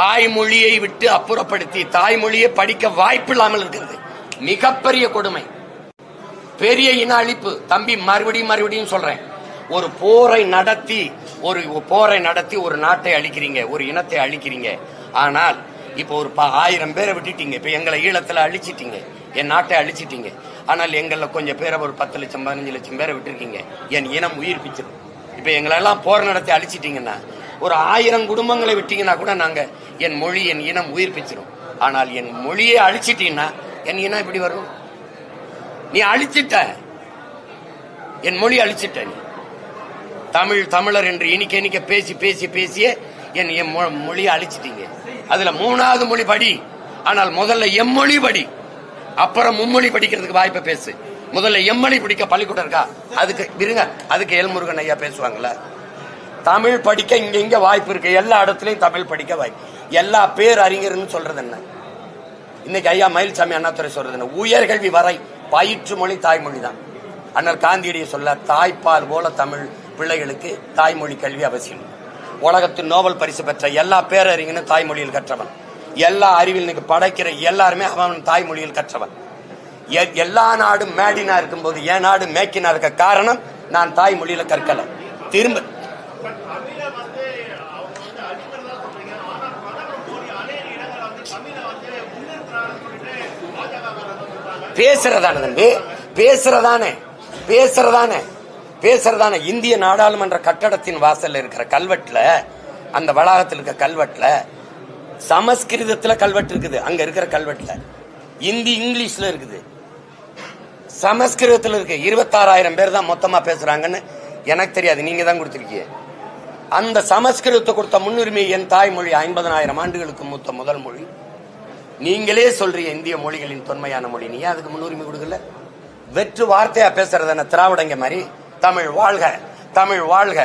தாய்மொழியை விட்டு அப்புறப்படுத்தி தாய்மொழியை படிக்க வாய்ப்பு இல்லாமல் இருக்கிறது. மிகப்பெரிய கொடுமை. பெரிய இன அழிப்பு. தம்பி மறுபடியும் மறுபடியும் சொல்றேன். ஒரு போரை நடத்தி ஒரு போரை நடத்தி ஒரு நாட்டை அழிக்கிறீங்க ஒரு இனத்தை அழிக்கிறீங்க. ஆனால் இப்போ ஒரு ப- ஆயிரம் பேரை விட்டுட்டீங்க. இப்போ எங்களை ஈழத்தில் அழிச்சிட்டீங்க. என் நாட்டை அழிச்சிட்டீங்க. ஆனால் எங்களில் கொஞ்சம் பேரை ஒரு பத்து லட்சம் பதினஞ்சு லட்சம் பேரை விட்டுருக்கீங்க. என் இனம் உயிர் பிச்சிடும் இப்ப எங்களெல்லாம் போர் நடத்தி அழிச்சிட்டீங்கன்னா ஒரு ஆயிரம் குடும்பங்களை விட்டீங்கன்னா கூட நாங்க என் மொழி என் இனம் உயிர் பிச்சிடும் ஆனால் என் மொழியை அழிச்சிட்டீங்கன்னா என் இனம் எப்படி வரும்? நீ அழிச்சிட்ட. என் மொழி அழிச்சிட்ட நீ. தமிழ் தமிழர் என்று இனிக்க இனிக்க பேசி பேசி பேசியே என் என் மொ- மொழியை அழிச்சிட்டீங்க. அதுல மூணாவது மொழி படி. ஆனால் முதல்ல எம்மொழி படி. அப்புறம் மும்மொழி படிக்கிறதுக்கு வாய்ப்பை பேசு. முதல்ல எம்மொழி பிடிக்க பள்ளிக்கூடம் இருக்கா? அதுக்கு இருங்க அதுக்கு எல்முருகன் ஐயா பேசுவாங்களா தமிழ் படிக்க இங்க இங்க வாய்ப்பு இருக்கு. எல்லா இடத்துலயும் தமிழ் படிக்க வாய்ப்பு. எல்லா பேர் அறிஞர்னு சொல்றது என்ன? இன்னைக்கு ஐயா மயில்சாமி அண்ணாத்துறை சொல்றது என்ன? உயர்கல்வி வரை பயிற்று மொழி தாய்மொழி தான். அண்ணல் காந்தியடியை சொல்ல தாய்ப்பால் போல தமிழ் பிள்ளைகளுக்கு தாய்மொழி கல்வி அவசியம். உலகத்தின் நோபல் பரிசு பெற்ற எல்லா பேரறிஞனும் தாய்மொழியில் கற்றவன். எல்லா அறிவில் இன்னைக்கு படைக்கிற எல்லாருமே அவன் தாய்மொழியில் கற்றவன். எ- எல்லா நாடும் மேடினா இருக்கும்போது என் நாடு மேக்கினா இருக்க காரணம் நான் தாய்மொழியில கற்கல. திரும்ப பேசுறதான தம்பி? பேசுறதானே? பேசுறதானே? பேசுறதானே? இந்திய நாடாளுமன்ற கட்டடத்தின் வாசல்ல இருக்கிற கல்வெட்டுல அந்த வளாகத்தில் இருக்க கல்வெட்டுல சமஸ்கிருதத்துல கல்வெட்டு இருக்குது அங்க இருக்கிற கல்வெட்டுல. இந்தி இங்கிலீஷ்ல இருக்குது. சமஸ்கிருதத்துல இருக்கு. இருபத்தாறாயிரம் பேர் தான் மொத்தமா பேசுறாங்கன்னு எனக்கு தெரியாது. நீங்க தான் கொடுத்துருக்கீங்க. அந்த சமஸ்கிருதத்தை கொடுத்த முன்னுரிமை என் தாய்மொழி ஐம்பதனாயிரம் ஆண்டுகளுக்கு மூத்த முதல் மொழி. நீங்களே சொல்றீங்க இந்திய மொழிகளின் தொன்மையான மொழி. நீ அதுக்கு முன்னுரிமை கொடுக்கல? வெற்று வார்த்தையா பேசுறது என்ன திராவிடங்க மாதிரி? தமிழ் வாழ்க தமிழ் வாழ்க.